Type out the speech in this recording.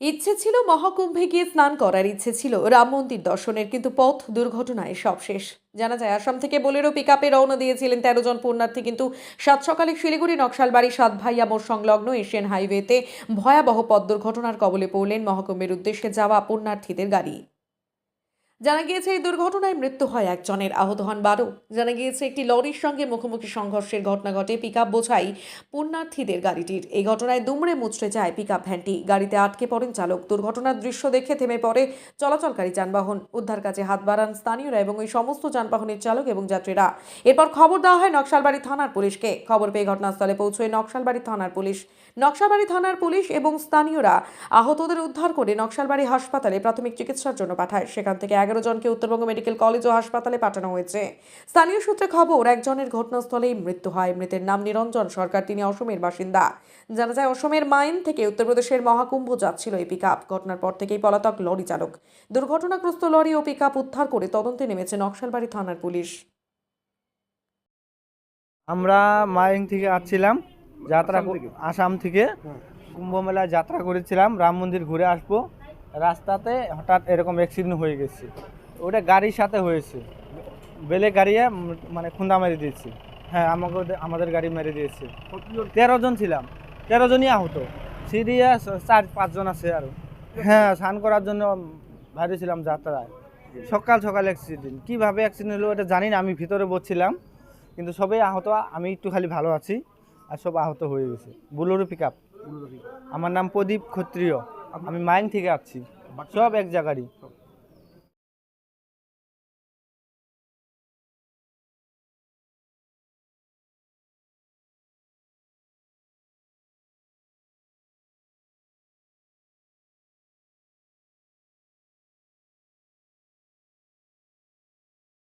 ইচ্ছে ছিল মহাকুম্ভে গিয়ে স্নান করার ইচ্ছে ছিল। রাম মন্দির দর্শনের কিন্তু পথ দুর্ঘটনায় সব শেষ। জানা যায়, আসাম থেকে বোলেরো পিক আপে রওনা দিয়েছিলেন তেরো জন পুণ্যার্থী। কিন্তু সাত সকালে শিলিগুড়ি নকশালবাড়ি সাত ভাইয়া মোড় সংলগ্ন এশিয়ান হাইওয়েতে ভয়াবহ পথ দুর্ঘটনার কবলে পড়লেন মহাকুম্ভের উদ্দেশ্যে যাওয়া পুণ্যার্থীদের গাড়ি। জানা গিয়েছে, এই দুর্ঘটনায় মৃত্যু হয় একজনের। আহত হন বারো। জানা গিয়েছে, একটি লরির সঙ্গে মুখোমুখি সংঘর্ষের ঘটনা ঘটে পিক আপ বোঝাই পুণ্যার্থীদের গাড়িটির। এই ঘটনায় দুমড়ে মুচড়ে যায় পিক আপ ভ্যানটি। গাড়িতে আটকে পড়েন চালক। দুর্ঘটনার দৃশ্য দেখে থেমে পড়ে চলাচলকারী যানবাহন। উদ্ধার কাজে হাত বাড়ান স্থানীয়রা এবং ওই সমস্ত যানবাহনের চালক এবং যাত্রীরা। এরপর খবর দেওয়া হয় নকশালবাড়ি থানার পুলিশকে। খবর পেয়ে ঘটনাস্থলে পৌঁছয় নকশালবাড়ি থানার পুলিশ। নকশালবাড়ি থানার পুলিশ এবং স্থানীয়রা আহতদের উদ্ধার করে নকশালবাড়ি হাসপাতালে প্রাথমিক চিকিৎসার জন্য পাঠায়। সেখান থেকে এগারো জনকে উত্তরবঙ্গ মেডিকেল কলেজ ও হাসপাতালে পাঠানো হয়েছে। স্থানীয় সূত্রে খবর একজনের ঘটনাস্থলেই মৃত্যু হয়। মৃতের নাম নিরঞ্জন সরকার তিনি অসমের বাসিন্দা। জানা যায় অসমের মাইন থেকে উত্তরপ্রদেশের মহাকুম্ভ যাচ্ছিল এই পিক ঘটনার পর থেকেই পলাতক লরি চালক। দুর্ঘটনাগ্রস্ত লরি ও পিক উদ্ধার করে তদন্তে নেমেছে নকশালবাড়ি থানার পুলিশ। আমরা মাইং থেকে আসছিলাম যাত্রা আসাম থেকে? কুম্ভ মেলায় যাত্রা করেছিলাম রাম মন্দির ঘুরে আসব। রাস্তাতে হঠাৎ এরকম অ্যাক্সিডেন্ট হয়ে গেছে। ওটা গাড়ির সাথে হয়েছে। বেলে গাড়িয়ে মানে খুন্দা মেরে দিয়েছে। হ্যাঁ আমাকে আমাদের গাড়ি মেরে দিয়েছে। তেরো জন ছিলাম। তেরো জনই আহত। সিরিয়াস চার পাঁচজন আছে আরও। হ্যাঁ স্নান করার জন্য বাইরেছিলাম যাত্রায়। সকাল সকাল অ্যাক্সিডেন্ট কীভাবে অ্যাক্সিডেন্ট হলো এটা জানি না আমি ভিতরে বসছিলাম। কিন্তু সবাই আহত আমি একটু খালি ভালো আছি। আর সব আহত হয়ে গেছে। বুলোরো পিক আমার নাম প্রদীপ ক্ষত্রিয়। আমি মাইন থেকে আসছি সব এক জায়গারই।